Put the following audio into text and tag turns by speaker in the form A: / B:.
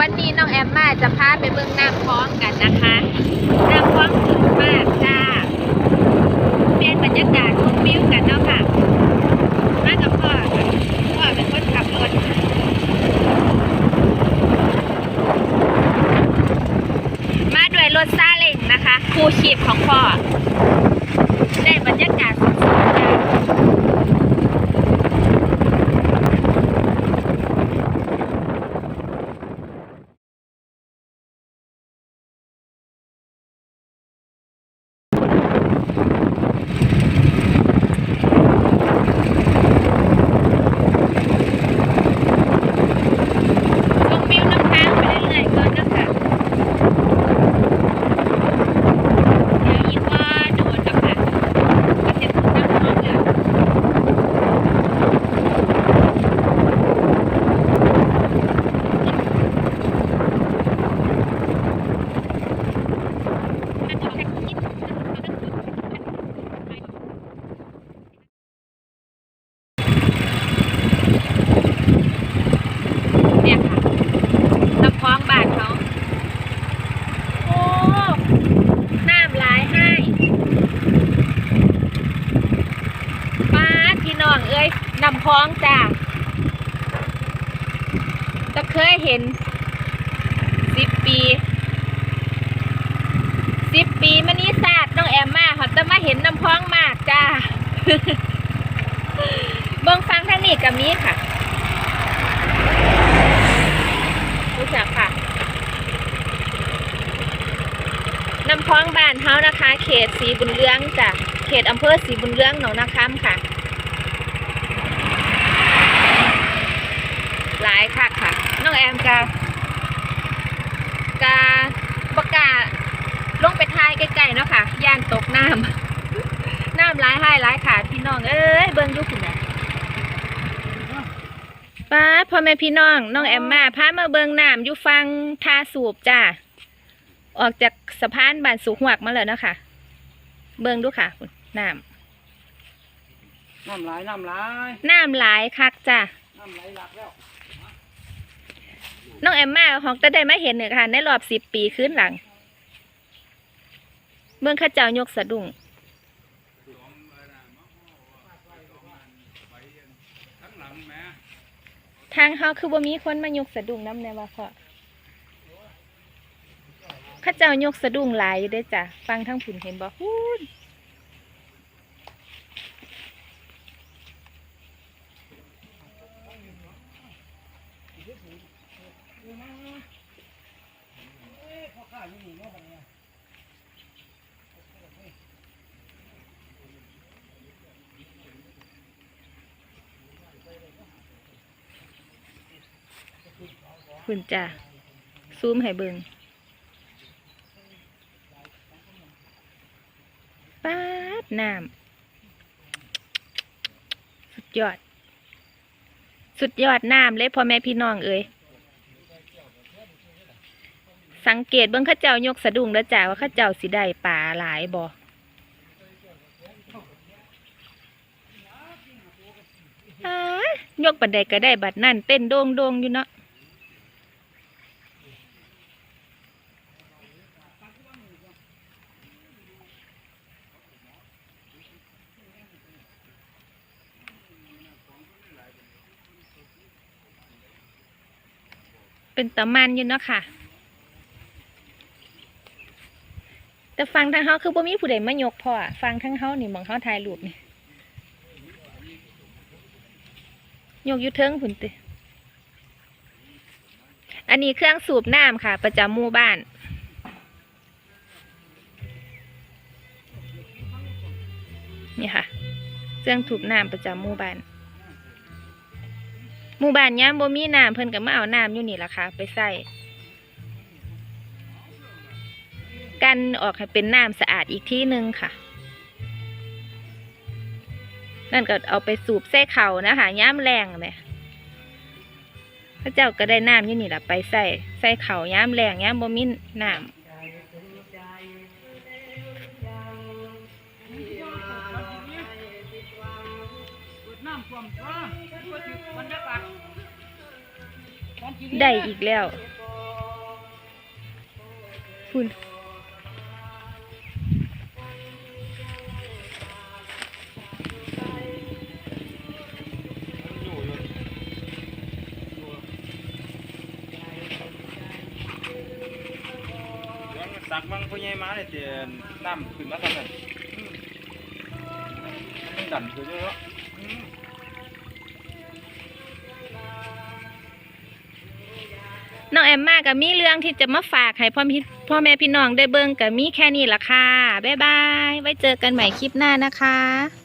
A: วันนี้น้องแอมมาจะพาไปเบิ่งน้ำคลองกันนะคะน้ำคลองสูงมากจ้าเปลี่ยนบรรยากาศชมวิวกันเนาะค่ะมากับพ่อพ่อเป็นคนขับรถมาด้วยรถซาเล้งนะคะคู่ชีพของพ่อได้บรรยากาศสุดๆจ้า ชมวิวน้ำค้างไปเรื่อยๆก่อนนะคะเดี๋ยวอีกว่าโดนนะคะก็จะถึงน้ำคลองแล้วเนี่ยค่ะ น้ำคลองบ้านเขา โอ้ น้ำหลายให้ป้าดพี่น้อง เอ้ยนำคลองจ้าจะเคยเห็นสิบปีสิบปีมานี้ศาสตร์น้องแอมมาเขาจะมาเห็นน้ำคลองมากจ้าเบิ่งฟังทางนี้กับมีค่ะ รู้จักค่ะน้ำคลองบ้านเฮานะคะ เขตสีบุญเรืองจ้ะเขตอำเภอสีบุญเรืองหนองนาคำค่ะ หลายค่ะค่ะ น้องแอมกา กาปากาลงไปทายใกล้ๆเนาะค่ะ ย่านตกน้ำน้ำหลายให้หลายค่ะพี่น้องเอ้ยเบิ่งอยุคุณนะป้าดพ่อแม่พี่น้องน้องแอมมาพามาเบิ่งน้ำอยู่ฟังทาสูบจ้าออกจากสะพานบ้านสุขหวักมาแล้วเนาะคะเบิ่งดูค่ะคุณน้
B: น้ำไหลน้ำไหลำ
A: น้ำหลายคักจ้ะ
B: น้ำไหลหลักแล้ว
A: น้องแอมมาของตะได้มาเห็นเนี่ยค่ะ ในรอบสิบปีขึ้นหลังเบิ่งข้าเจ้ายกสะดุ้งทางเฮาคือบ่มีคนมายกสะดุ้งน้ำแนว่าพ่อข้าเจ้ายกสะดุ้งหลายอยู่ด้จ้ะ ฟังทั้งผุนเห็นบ่ฮู้น
B: พ่อข้าอยู่นี่เนาะบัดนี้
A: คุณจ้ะซูมให้เบิงป๊าดน้ำสุดยอด สุดยอดน้ำเลยพ่อแม่พี่น้องเอ้ย สังเกตเบิ่งข้าเจ้ายกสะดุ้งแล้วจ้าว่าข้าเจ้าสิได้ป่าหลายบ่ยกบันไดก็ได้บัดนั่นเต้นโดงโดงอยู่เนาะเป็นตะมันอยู่เนาะค่ะ แต่ฟังทางเฮาคือบ่มีผู้ใดมายกพ่อฟังทางเฮานี่มองเฮาถ่ายรูปนี่ยกยู่เทิงพุ่นติอันนี้เครื่องสูบน้ำค่ะ ประจำหมู่บ้าน นี่ค่ะ เครื่องสูบน้ำประจำหมู่บ้านหมู่บ้านยามบ่มีน้ำเพิ่นก็มาเอาน้ำอยู่นี่ล่ะค่ะ ไปใส่ กันออกให้เป็นน้ำสะอาดอีกที่หนึ่งค่ะ นั่นก็เอาไปสูบใส่เขานะคะย่ามแรงไหมพระเจ้าก็ได้น้ำยู่นี่ล่ะไปใส่ใส่เขาย่ามแรงย่ามบ่มีน้
B: เปิดน้ำ
A: ได้อีกแล้ว คุณ
B: ตักมังพ่อใหญ่มาเลยเตียนน้ำขึ้นมาทำนั่นอืมมันดันขึ้นเยอะ
A: น้องแอมมากับมีเรื่องที่จะมาฝากให้พ่อพี่พ่อแม่พี่น้องได้เบิ่งกับมีแค่นี้ละค่ะ บ๊ายบาย ไว้เจอกันใหม่คลิปหน้านะคะ